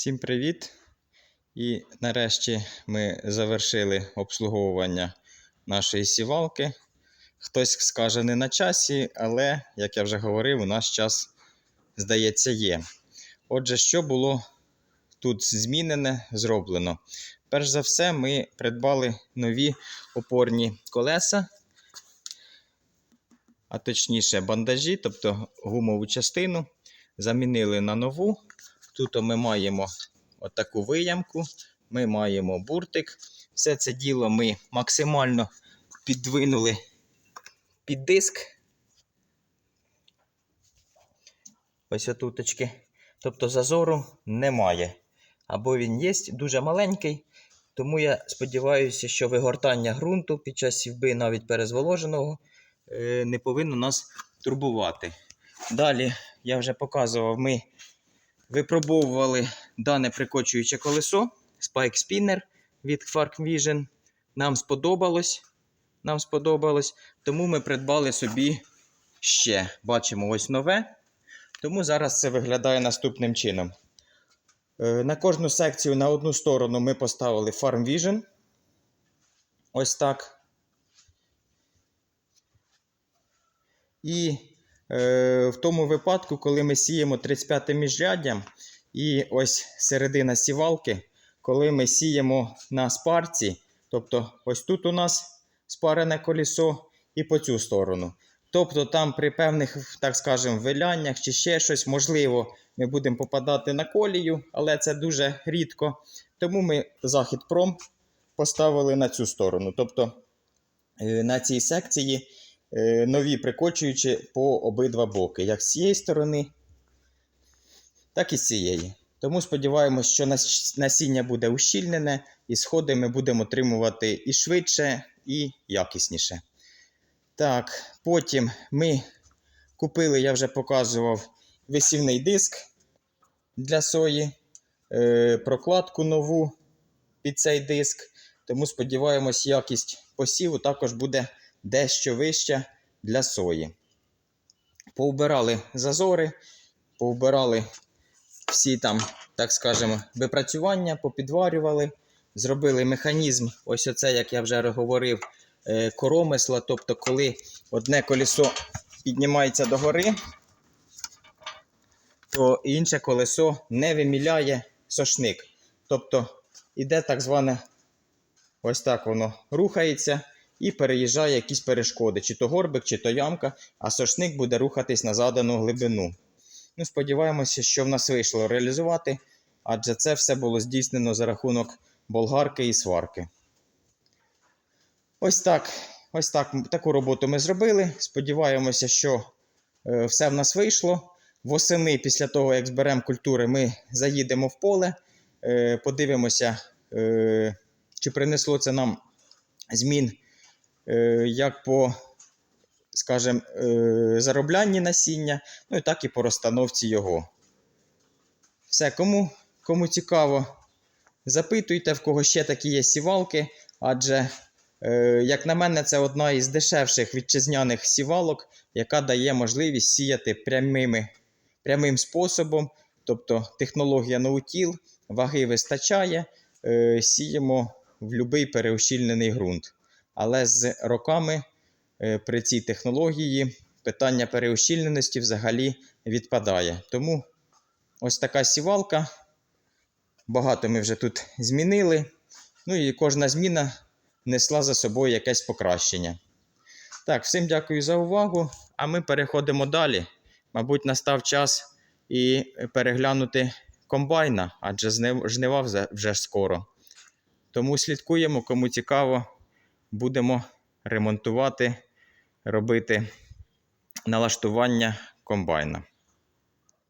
Всім привіт! І нарешті ми завершили обслуговування нашої сівалки. Хтось скаже не на часі, але, як я вже говорив, у нас час, здається, є. Отже, що було тут змінене, зроблено? Перш за все, ми придбали нові опорні колеса, а точніше бандажі, тобто гумову частину, замінили на нову. Тут ми маємо отаку виямку, ми маємо буртик. Все це діло ми максимально підвинули під диск. Ось отуточки. Тобто зазору немає. Або він є дуже маленький. Тому я сподіваюся, що вигортання ґрунту під час сівби, навіть перезволоженого, е, не повинно нас турбувати. Далі я вже показував, ми випробовували дане прикочуюче колесо Spike Spinner від Fark Vision. Нам сподобалось. Нам сподобалось. Тому ми придбали собі ще. Бачимо ось нове. Тому зараз це виглядає наступним чином. Е, На кожну секцію на одну сторону ми поставили Farm Vision. Ось так. І в тому випадку, коли ми сіємо 35 міжряддям, і ось середина сівалки, коли ми сіємо на спарці, тобто ось тут у нас спарене колесо і по цю сторону. Тобто там при певних, так скажемо, виляннях чи ще щось, можливо, ми будемо попадати на колію, але це дуже рідко. Тому ми захід пром поставили на цю сторону. Тобто е, на цій секції е, нові прикочуючі по обидва боки, як з цієї сторони, так і з цієї. Тому сподіваємось, що насіння буде ущільнене, і сходи ми будемо отримувати і швидше, і якісніше. Так, потім ми купили, я вже показував, висівний диск для сої, е, прокладку нову під цей диск. Тому сподіваємось, якість посіву також буде дещо вища для сої. Поубирали зазори, поубирали всі там, так скажемо, випрацювання, попідварювали, зробили механізм, ось оце, як я вже говорив, е, коромисла. Тобто, коли одне колесо піднімається догори, то інше колесо не виміляє сошник. Тобто іде так зване, ось так воно рухається і переїжджає якісь перешкоди, чи то горбик, чи то ямка, а сошник буде рухатись на задану глибину. Ну, сподіваємося, що в нас вийшло реалізувати, адже це все було здійснено за рахунок болгарки і сварки. Ось так. Ось так, таку роботу ми зробили. Сподіваємося, що е, все в нас вийшло. Восени, після того, як зберемо культури, ми заїдемо в поле, е, подивимося, е, чи принесло це нам змін як по, скажімо, е, зароблянні насіння, ну і так і по розстановці його. Все, кому, кому цікаво, запитуйте, в кого ще такі є сівалки, адже, е, як на мене, це одна із дешевших вітчизняних сівалок, яка дає можливість сіяти прямими, прямим способом, тобто технологія ноутіл, ваги вистачає, е, сіємо в будь-який переущільнений ґрунт. Але з роками е, при цій технології питання переущільненості взагалі відпадає. Тому ось така сівалка. Багато ми вже тут змінили. Ну і кожна зміна несла за собою якесь покращення. Так, всім дякую за увагу. А ми переходимо далі. Мабуть, настав час і переглянути комбайна, адже жнива вже скоро. Тому слідкуємо, кому цікаво, будемо ремонтувати, робити налаштування комбайна.